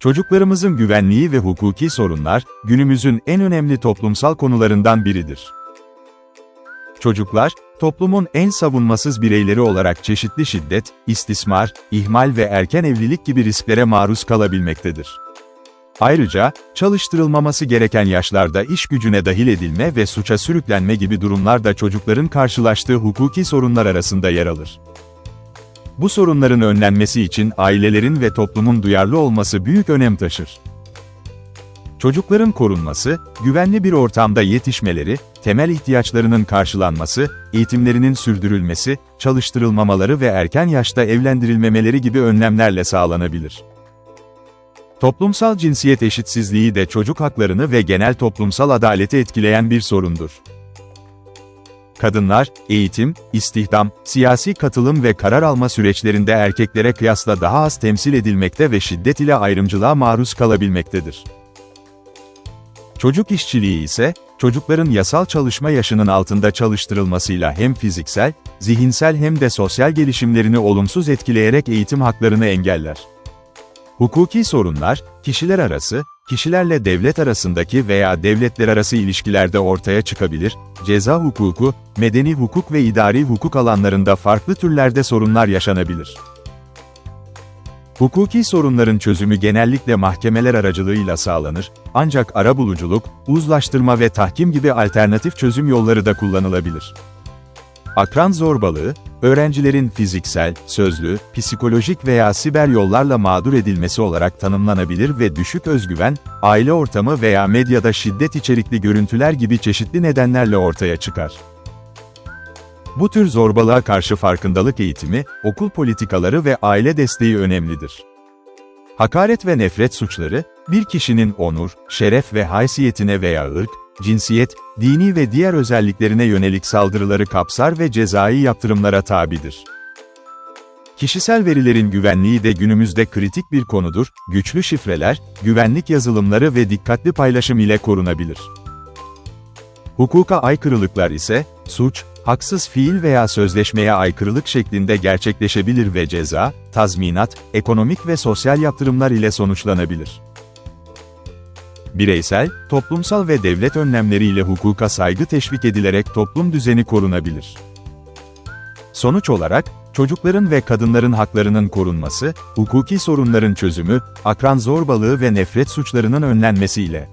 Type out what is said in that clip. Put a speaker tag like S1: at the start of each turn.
S1: Çocuklarımızın güvenliği ve hukuki sorunlar, günümüzün en önemli toplumsal konularından biridir. Çocuklar, toplumun en savunmasız bireyleri olarak çeşitli şiddet, istismar, ihmal ve erken evlilik gibi risklere maruz kalabilmektedir. Ayrıca, çalıştırılmaması gereken yaşlarda iş gücüne dahil edilme ve suça sürüklenme gibi durumlar da çocukların karşılaştığı hukuki sorunlar arasında yer alır. Bu sorunların önlenmesi için ailelerin ve toplumun duyarlı olması büyük önem taşır. Çocukların korunması, güvenli bir ortamda yetişmeleri, temel ihtiyaçlarının karşılanması, eğitimlerinin sürdürülmesi, çalıştırılmamaları ve erken yaşta evlendirilmemeleri gibi önlemlerle sağlanabilir. Toplumsal cinsiyet eşitsizliği de çocuk haklarını ve genel toplumsal adaleti etkileyen bir sorundur. Kadınlar, eğitim, istihdam, siyasi katılım ve karar alma süreçlerinde erkeklere kıyasla daha az temsil edilmekte ve şiddet ile ayrımcılığa maruz kalabilmektedir. Çocuk işçiliği ise, çocukların yasal çalışma yaşının altında çalıştırılmasıyla hem fiziksel, zihinsel hem de sosyal gelişimlerini olumsuz etkileyerek eğitim haklarını engeller. Hukuki sorunlar, kişiler arası, kişilerle devlet arasındaki veya devletler arası ilişkilerde ortaya çıkabilir, ceza hukuku, medeni hukuk ve idari hukuk alanlarında farklı türlerde sorunlar yaşanabilir. Hukuki sorunların çözümü genellikle mahkemeler aracılığıyla sağlanır, ancak arabuluculuk, uzlaştırma ve tahkim gibi alternatif çözüm yolları da kullanılabilir. Akran zorbalığı, öğrencilerin fiziksel, sözlü, psikolojik veya siber yollarla mağdur edilmesi olarak tanımlanabilir ve düşük özgüven, aile ortamı veya medyada şiddet içerikli görüntüler gibi çeşitli nedenlerle ortaya çıkar. Bu tür zorbalığa karşı farkındalık eğitimi, okul politikaları ve aile desteği önemlidir. Hakaret ve nefret suçları, bir kişinin onur, şeref ve haysiyetine veya ırk, cinsiyet, dini ve diğer özelliklerine yönelik saldırıları kapsar ve cezai yaptırımlara tabidir. Kişisel verilerin güvenliği de günümüzde kritik bir konudur, güçlü şifreler, güvenlik yazılımları ve dikkatli paylaşım ile korunabilir. Hukuka aykırılıklar ise, suç, haksız fiil veya sözleşmeye aykırılık şeklinde gerçekleşebilir ve ceza, tazminat, ekonomik ve sosyal yaptırımlar ile sonuçlanabilir. Bireysel, toplumsal ve devlet önlemleriyle hukuka saygı teşvik edilerek toplum düzeni korunabilir. Sonuç olarak, çocukların ve kadınların haklarının korunması, hukuki sorunların çözümü, akran zorbalığı ve nefret suçlarının önlenmesiyle